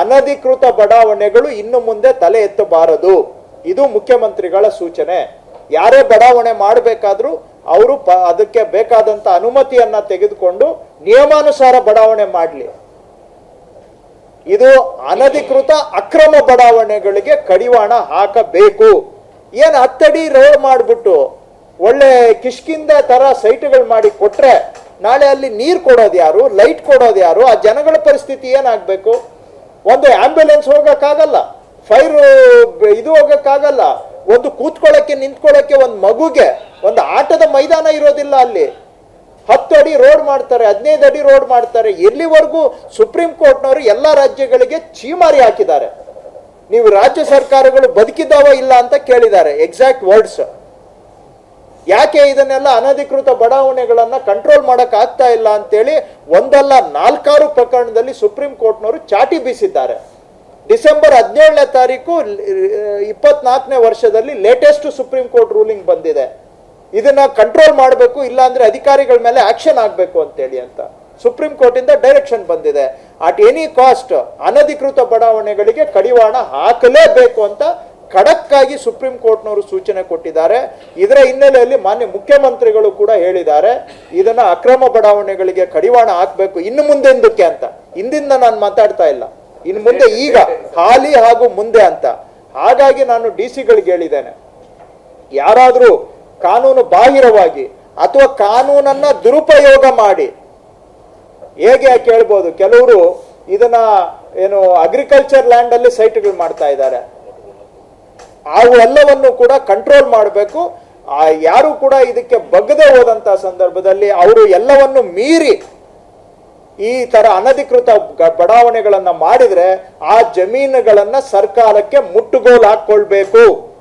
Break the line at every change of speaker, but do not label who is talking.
ಅನಧಿಕೃತ ಬಡಾವಣೆಗಳು ಇನ್ನು ಮುಂದೆ ತಲೆ ಎತ್ತಬಾರದು. ಇದು ಮುಖ್ಯಮಂತ್ರಿಗಳ ಸೂಚನೆ. ಯಾರೇ ಬಡಾವಣೆ ಮಾಡಬೇಕಾದ್ರೂ ಅವರು ಪ, ಅದಕ್ಕೆ ಬೇಕಾದಂತ ಅನುಮತಿಯನ್ನ ತೆಗೆದುಕೊಂಡು ನಿಯಮಾನುಸಾರ ಬಡಾವಣೆ ಮಾಡಲಿ. ಇದು ಅನಧಿಕೃತ ಅಕ್ರಮ ಬಡಾವಣೆಗಳಿಗೆ ಕಡಿವಾಣ ಹಾಕಬೇಕು. ಏನು ಹತ್ತಡಿ ರೋಡ್ ಮಾಡಿಬಿಟ್ಟು ಒಳ್ಳೆ ಕಿಷ್ಕಿಂದ ತರ ಸೈಟ್ಗಳು ಮಾಡಿ ಕೊಟ್ರೆ ನಾಳೆ ಅಲ್ಲಿ ನೀರು ಕೊಡೋದು ಯಾರು ಲೈಟ್ ಕೊಡೋದು ಯಾರು ಆ ಜನಗಳ ಪರಿಸ್ಥಿತಿ ಏನಾಗಬೇಕು? ಒಂದು ಆಂಬ್ಯುಲೆನ್ಸ್ ಹೋಗೋಕ್ಕಾಗಲ್ಲ ಫೈರ್ ಇದು ಹೋಗೋಕ್ಕಾಗಲ್ಲ, ಒಂದು ಕೂತ್ಕೊಳ್ಳೋಕ್ಕೆ ನಿಂತ್ಕೊಳ್ಳೋಕ್ಕೆ ಒಂದು ಮಗುಗೆ ಒಂದು ಆಟದ ಮೈದಾನ ಇರೋದಿಲ್ಲ ಅಲ್ಲಿ. ಹತ್ತು ಅಡಿ ರೋಡ್ ಮಾಡ್ತಾರೆ, ಹದಿನೈದು ಅಡಿ ರೋಡ್ ಮಾಡ್ತಾರೆ. ಎಲ್ಲಿವರೆಗೂ ಸುಪ್ರೀಂ ಕೋರ್ಟ್ನವರು ಎಲ್ಲ ರಾಜ್ಯಗಳಿಗೆ ಚೀಮಾರಿ ಹಾಕಿದ್ದಾರೆ. ನೀವು ರಾಜ್ಯ ಸರ್ಕಾರಗಳು ಬದುಕಿದ್ದಾವ ಇಲ್ಲ ಅಂತ ಕೇಳಿದ್ದಾರೆ ಎಕ್ಸಾಕ್ಟ್ ವರ್ಡ್ಸ್ ಯಾಕೆ ಇದನ್ನೆಲ್ಲ ಅನಧಿಕೃತ ಬಡಾವಣೆಗಳನ್ನು ಕಂಟ್ರೋಲ್ ಮಾಡಕ್ ಆಗ್ತಾ ಇಲ್ಲ ಅಂತೇಳಿ ಒಂದಲ್ಲ ನಾಲ್ಕಾರು ಪ್ರಕರಣದಲ್ಲಿ ಸುಪ್ರೀಂ ಕೋರ್ಟ್ನವರು ಚಾಟಿ ಬೀಸಿದ್ದಾರೆ. ಡಿಸೆಂಬರ್ ಹದಿನೇಳನೇ ತಾರೀಕು ಇಪ್ಪತ್ನಾಲ್ಕನೇ ವರ್ಷದಲ್ಲಿ ಲೇಟೆಸ್ಟ್ ಸುಪ್ರೀಂ ಕೋರ್ಟ್ ರೂಲಿಂಗ್ ಬಂದಿದೆ. ಇದನ್ನ ಕಂಟ್ರೋಲ್ ಮಾಡಬೇಕು, ಇಲ್ಲಾಂದ್ರೆ ಅಧಿಕಾರಿಗಳ ಮೇಲೆ ಆಕ್ಷನ್ ಆಗಬೇಕು ಅಂತೇಳಿ ಅಂತ. ಸುಪ್ರೀಂ ಕೋರ್ಟಿಂದ ಡೈರೆಕ್ಷನ್ ಬಂದಿದೆ. ಅಟ್ ಎನಿ ಕಾಸ್ಟ್ ಅನಧಿಕೃತ ಬಡಾವಣೆಗಳಿಗೆ ಕಡಿವಾಣ ಹಾಕಲೇಬೇಕು ಅಂತ ಖಡಕ್ ಆಗಿ ಸುಪ್ರೀಂ ಕೋರ್ಟ್ನವರು ಸೂಚನೆ ಕೊಟ್ಟಿದ್ದಾರೆ. ಇದರ ಹಿನ್ನೆಲೆಯಲ್ಲಿ ಮಾನ್ಯ ಮುಖ್ಯಮಂತ್ರಿಗಳು ಕೂಡ ಹೇಳಿದ್ದಾರೆ, ಇದನ್ನ ಅಕ್ರಮ ಬಡಾವಣೆಗಳಿಗೆ ಕಡಿವಾಣ ಹಾಕಬೇಕು, ಇನ್ನು ಮುಂದೆಂದಕ್ಕೆ ಅಂತ. ಹಿಂದಿಂದ ನಾನು ಮಾತಾಡ್ತಾ ಇಲ್ಲ. ಇನ್ನು ಮುಂದೆ ಈಗ, ಹಾಲಿ ಹಾಗೂ ಮುಂದೆ ಅಂತ. ಹಾಗಾಗಿ ನಾನು ಡಿ ಸಿಗಳಿಗೆ ಹೇಳಿದ್ದೇನೆ. ಯಾರಾದರೂ ಕಾನೂನು ಬಾಹಿರವಾಗಿ ಅಥವಾ ಕಾನೂನನ್ನ ದುರುಪಯೋಗ ಮಾಡಿ, ಹೇಗೆ ಕೇಳ್ಬೋದು ಕೆಲವರು ಇದನ್ನ ಏನು ಅಗ್ರಿಕಲ್ಚರ್ ಲ್ಯಾಂಡ್ ಅಲ್ಲಿ ಸೈಟ್ಗಳು ಮಾಡ್ತಾ ಇದ್ದಾರೆ. ಅವೆಲ್ಲವನ್ನು ಕೂಡ ಕಂಟ್ರೋಲ್ ಮಾಡಬೇಕು. ಆ, ಯಾರು ಕೂಡ ಇದಕ್ಕೆ ಬಗ್ಗದೆ ಹೋದಂತ ಸಂದರ್ಭದಲ್ಲಿ ಅವರು ಎಲ್ಲವನ್ನು ಮೀರಿ ಈ ತರ ಅನಧಿಕೃತ ಬಡಾವಣೆಗಳನ್ನ ಮಾಡಿದ್ರೆ ಆ ಜಮೀನುಗಳನ್ನ ಸರ್ಕಾರಕ್ಕೆ ಮುಟ್ಟುಗೋಲು ಹಾಕೊಳ್ಬೇಕು